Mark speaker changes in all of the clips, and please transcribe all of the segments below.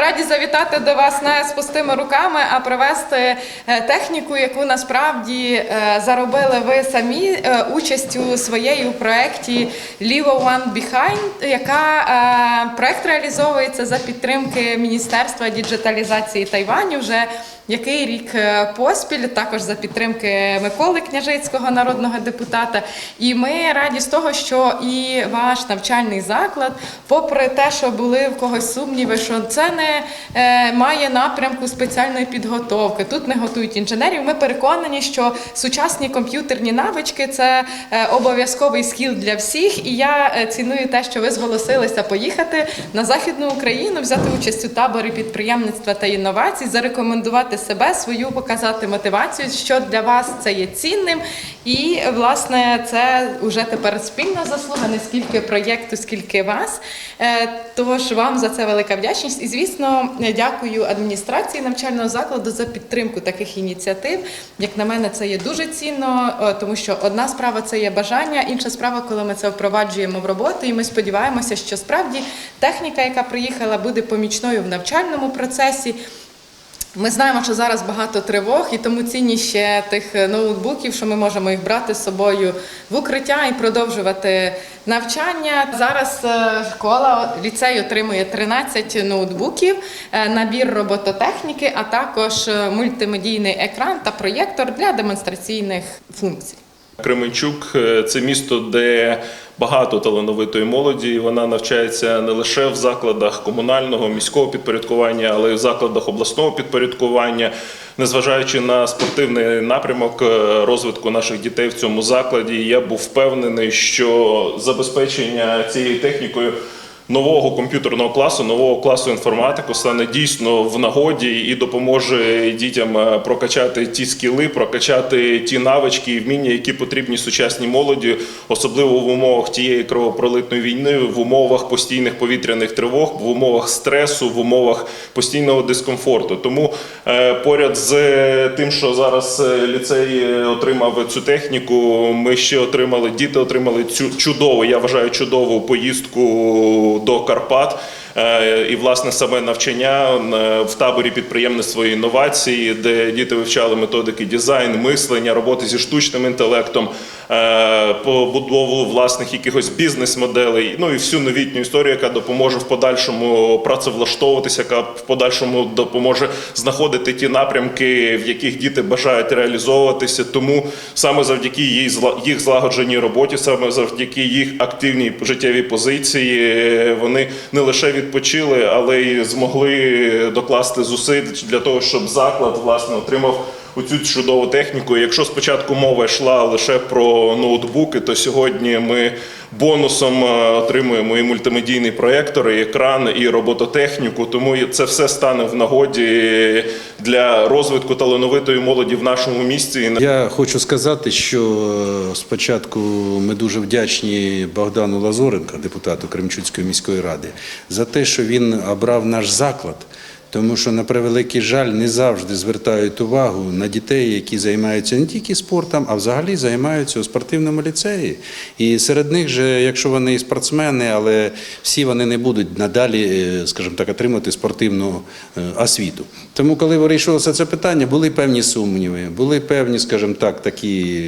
Speaker 1: Раді завітати до вас не з пустими руками, а привезти е, техніку, яку насправді е, заробили ви самі е, участю своєю у проєкті Leave One Behind, яка проєкт реалізовується за підтримки Міністерства діджиталізації Тайваню вже який рік е, поспіль, також за підтримки Миколи Княжицького, народного депутата. І ми раді з того, що і ваш навчальний заклад, попри те, що були в когось сумніви, що це не е, має напрямку спеціальної підготовки. Тут не готують інженерів. Ми переконані, що сучасні комп'ютерні навички це е, обов'язковий скіл для всіх. І я ціную те, що ви зголосилися поїхати на західну Україну, взяти участь у таборі підприємництва та інновацій, зарекомендувати себе, свою показати мотивацію, що для вас це є цінним. І власне це вже тепер спільна заслуга, не скільки проєкту, скільки вас. Е, Тож вам за це велика вдячність. І звісно, дякую адміністрації навчального закладу за підтримку таких ініціатив. Як на мене, це є дуже цінно, е, тому що одна справа це є бажання, інша справа, коли ми це впроваджуємо в роботу. І ми сподіваємося, що справді техніка, яка приїхала, буде помічною в навчальному процесі. Ми знаємо, що зараз багато тривог, і тому ціні ще тих ноутбуків, що ми можемо їх брати з собою в укриття і продовжувати навчання. Зараз е, школа ліцей отримує 13 ноутбуків, е, набір робототехніки, а також е, мультимедійний екран та проєктор для демонстраційних функцій.
Speaker 2: Кременчук е, це місто, де багато талановитої молоді. Вона навчається не лише в закладах комунального міського підпорядкування, але й в закладах обласного підпорядкування. Незважаючи на спортивний напрямок е, розвитку наших дітей в цьому закладі, я був впевнений, що забезпечення цією технікою. Нового комп'ютерного класу, нового класу інформатику стане дійсно в нагоді і допоможе дітям е, прокачати ті скіли, прокачати ті навички і вміння, які потрібні сучасній молоді, особливо в умовах тієї кровопролитної війни, в умовах постійних повітряних тривог, в умовах стресу, в умовах постійного дискомфорту. Тому е, поряд з тим, що зараз е, ліцей отримав цю техніку, ми ще отримали, діти отримали цю чудову, я вважаю, чудову поїздку до Карпат. Е, І власне саме навчання е, в таборі підприємництва і інновації, де діти вивчали методики дизайн, мислення, роботи зі штучним інтелектом, побудову власних якихось бізнес-моделей, ну і всю новітню історію, яка допоможе в подальшому працевлаштовуватися, яка в подальшому допоможе знаходити ті напрямки, в яких діти бажають реалізовуватися. Тому саме завдяки їх злагодженій роботі, саме завдяки їх активній життєвій позиції, е, вони не лише відпочили, але й змогли докласти зусиль для того, щоб заклад власне отримав. Оцю чудову техніку. Якщо спочатку мова йшла лише про ноутбуки, то сьогодні ми бонусом е, отримуємо і мультимедійний проєктор, і екран, і робототехніку. Тому це все стане в нагоді для розвитку талановитої молоді в нашому місті.
Speaker 3: Я хочу сказати, що е, спочатку ми дуже вдячні Богдану Лазоренко, депутату Кремчуцької міської ради, за те, що він обрав наш заклад. Тому що на превеликий жаль не завжди звертають увагу на дітей, які займаються не тільки спортом, а взагалі займаються у спортивному ліцеї. І серед них же, якщо вони і спортсмени, але всі вони не будуть надалі, е, скажімо так, отримати спортивну е, освіту. Тому, коли вирішувалося це питання, були певні сумніви, були певні, скажімо так, такі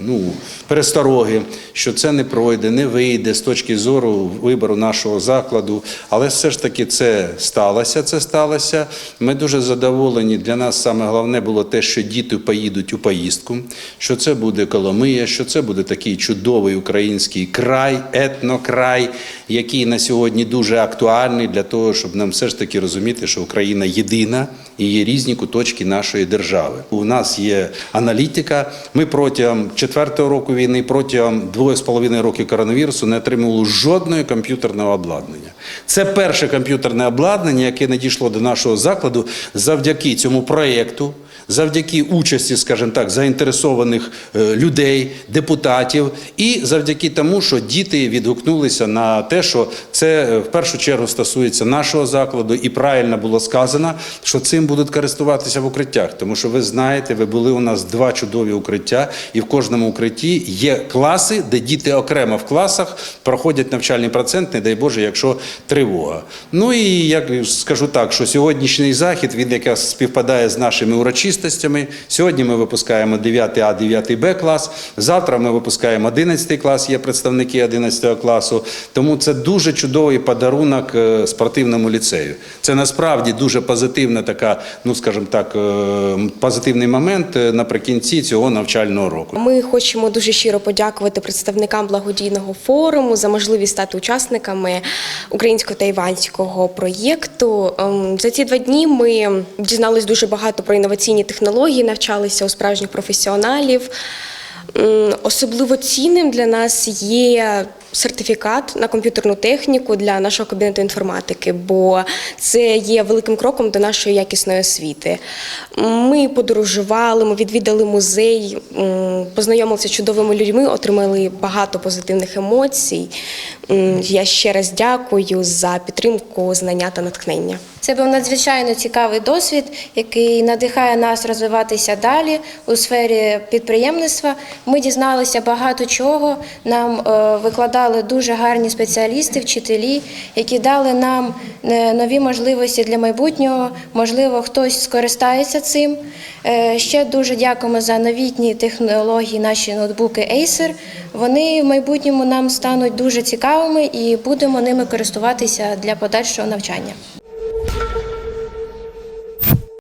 Speaker 3: ну, перестороги, що це не пройде, не вийде з точки зору вибору нашого закладу. Але все ж таки це сталося. Це сталося. Ми дуже задоволені. Для нас саме головне було те, що діти поїдуть у поїздку, що це буде Коломия, що це буде такий чудовий український край, етнокрай, який на сьогодні дуже актуальний для того, щоб нам все ж таки розуміти, що Україна єдина і є різні куточки нашої держави. У нас є аналітика. Ми протягом четвертого року війни, протягом двох з половиною років коронавірусу не отримували жодного комп'ютерного обладнання. Це перше комп'ютерне обладнання, яке надійшло до нашого закладу завдяки цьому проєкту. Завдяки участі, скажімо так, заінтересованих е, людей, депутатів, і завдяки тому, що діти відгукнулися на те, що це е, в першу чергу стосується нашого закладу, і правильно було сказано, що цим будуть користуватися в укриттях. Тому що ви знаєте, ви були у нас два чудові укриття, і в кожному укритті є класи, де діти окремо в класах проходять навчальний процент, не дай Боже, якщо тривога. Ну і як скажу так, що сьогоднішній захід він якраз співпадає з нашими урочистостями. Сьогодні ми випускаємо 9 А, 9 Б клас. Завтра ми випускаємо 11 клас, є представники 11 класу. Тому це дуже чудовий подарунок е, спортивному ліцею. Це насправді дуже позитивна така, ну скажімо так, е, позитивний момент е, наприкінці цього навчального року.
Speaker 4: Ми хочемо дуже щиро подякувати представникам благодійного форуму за можливість стати учасниками українсько-тайванського проєкту. Ем, За ці два дні ми дізналися дуже багато про інноваційні технології, навчалися у справжніх професіоналів. Особливо цінним для нас є сертифікат на комп'ютерну техніку для нашого кабінету інформатики, бо це є великим кроком до нашої якісної освіти. Ми подорожували, ми відвідали музей, познайомилися з чудовими людьми, отримали багато позитивних емоцій. Я ще раз дякую за підтримку, знання та натхнення.
Speaker 5: Це був надзвичайно цікавий досвід, який надихає нас розвиватися далі у сфері підприємництва. Ми дізналися багато чого. Нам е, викладали дуже гарні спеціалісти, вчителі, які дали нам е, нові можливості для майбутнього. Можливо, хтось скористається цим. Е, Ще дуже дякуємо за новітні технології, наші ноутбуки Acer. Вони в майбутньому нам стануть дуже цікавими і будемо ними користуватися для подальшого навчання.